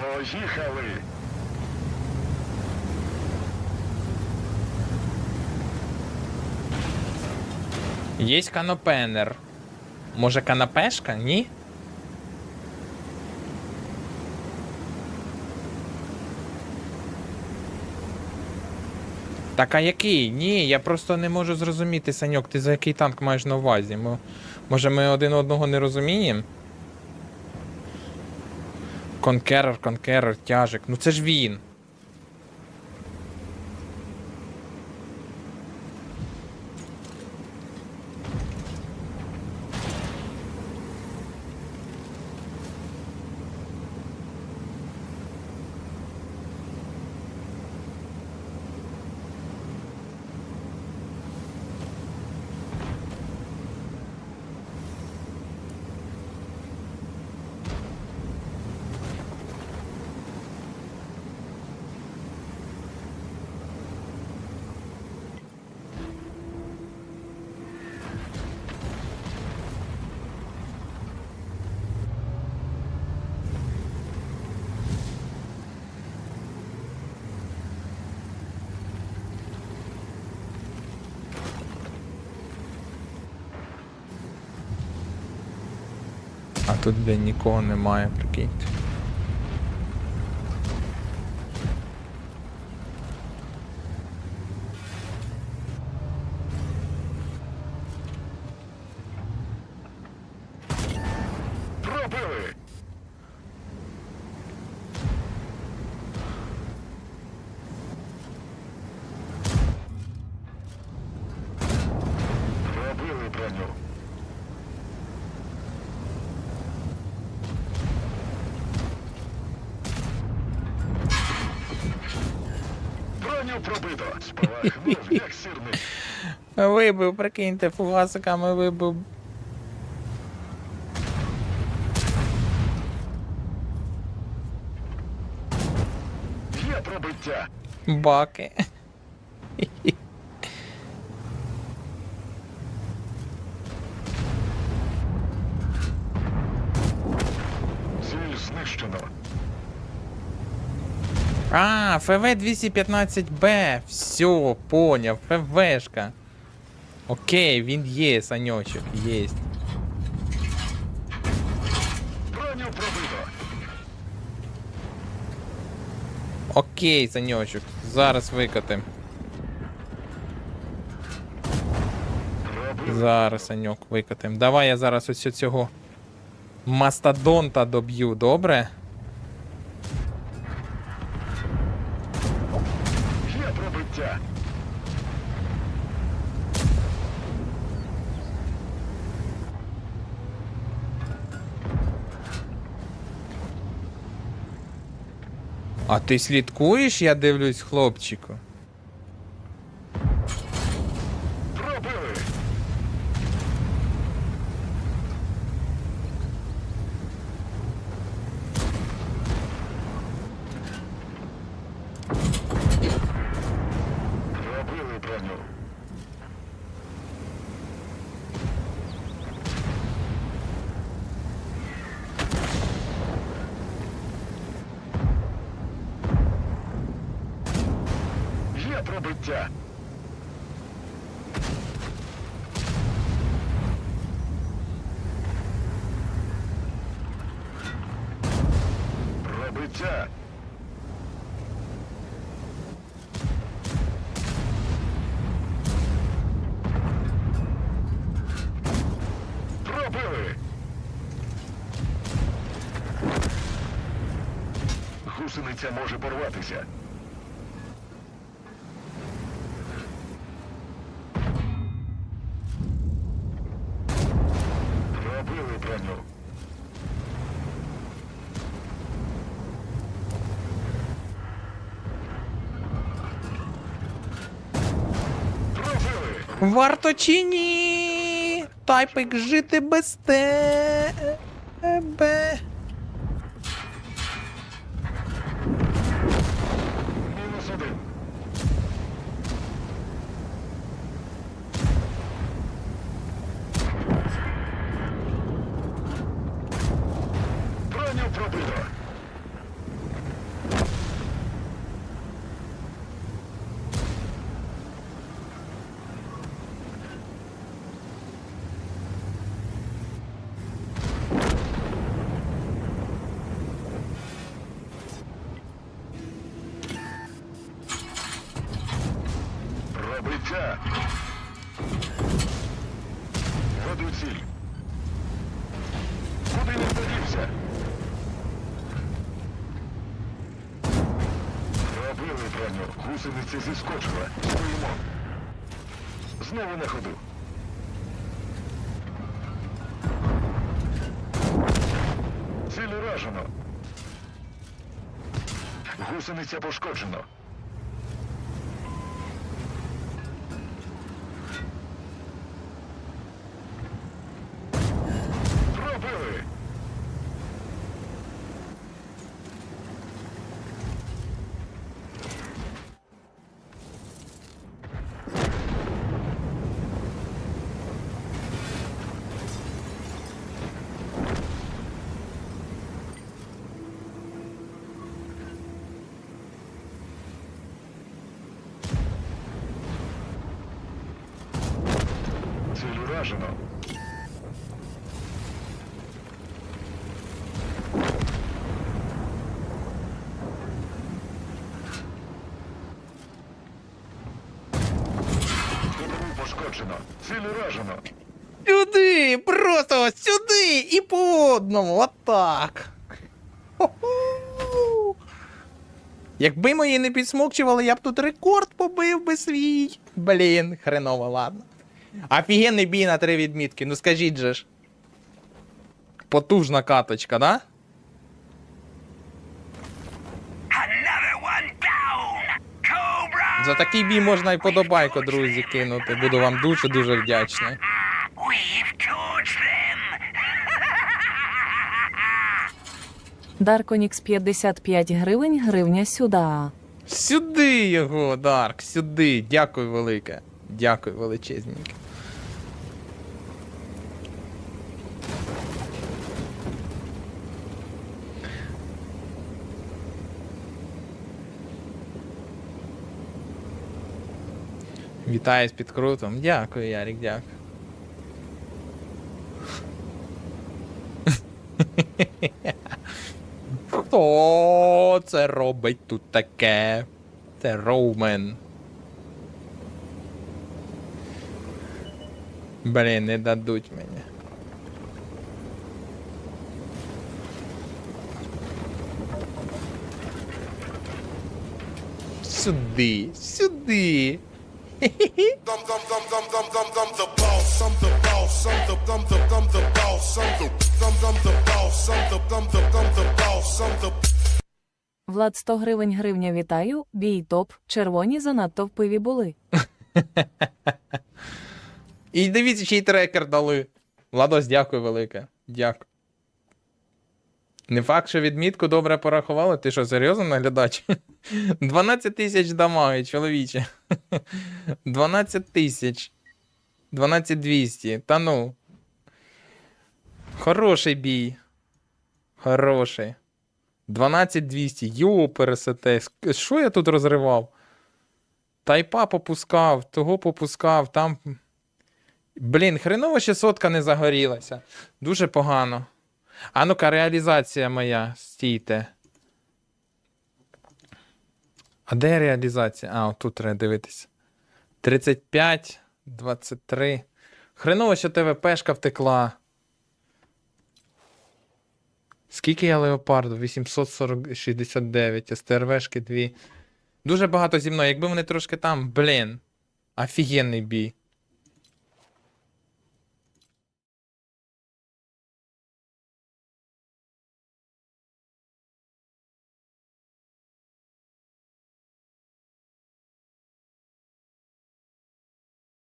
Поїхали! Є канопенер. Може канапешка? Ні? Так а який? Ні, я просто не можу зрозуміти, Саньок, ти за який танк маєш на увазі? Мо- Може ми один одного не розуміємо? Конкерер, конкерер, тяжик. Ну це ж він. Тут, блін, нікого немає, прикиньте. Пробили броню. Пробито. мов, як сірник. Вибив, прикиньте, фугасиками вибив. Є пробиття. Баки. Ціль знищено. А, ФВ 215Б. Все, поняв. ФВшка. Окей, він є, Саньочок, єсть. Броню пробито. Окей, Саньочок. Зараз викотим. Зараз, Саньок, викотим. Давай я зараз ось цього мастодонта доб'ю, добре? Пробиття. А ти слідкуєш, я дивлюсь, хлопчику. Пробили. Броню. Є пробиття. Пробиття. Гусениця може порватися. Пробили броню. Варто чи ні? Тайпик жити без тебе. Знайду ціль. Куди не подівся? Робили броню. Гусениця зіскочила. Стоїмо. Знову на ходу. Ціль уражено. Гусениця пошкоджено. Ціль уражено. Пошкоджено. Ціль уражено. Сюди! Просто сюди! І по одному, отак. Хо-ху. Якби мої не підсмокчували, я б тут рекорд побив би свій. Блін, хреново, ладно. Офігенний бій на три відмітки, ну скажіть же ж. Потужна каточка, да? За такий бій можна і подобайку, друзі, кинути. Буду вам дуже-дуже вдячний. Дарконікс 55 гривень, гривня сюда. Сюди його, Дарк, сюди. Дякую велике. Дякую величезненьке. Вітаю з підкрутом. Дякую, Ярік, дякую. Хто це робить тут таке? Це Роумен. Блін, не дадуть мені. Сюди, сюди. Влад 100 гривень гривня вітаю. Бій топ. Червоні занадто в пиві були. І дивіться, чий трекер дали. Владос, дякую велике. Дякую. Не факт, що відмітку добре порахували. Ти що, серйозно наглядач? 12 тисяч дамаги, чоловіче. 12 тисяч. 12 200. Та ну. Хороший бій. Хороший. 12 200. Йо, пересете. Що я тут розривав? Тайпа попускав, того попускав, там. Блін, хреново ще сотка не загорілася. Дуже погано. А ну-ка, реалізація моя. Стійте. А де реалізація? А, тут треба дивитися. 35, 23. Хреново, що ТВПшка втекла. Скільки я леопарду? 869, СТРВшки 2. Дуже багато зі мною. Якби вони трошки там, блін. Офігенний бій.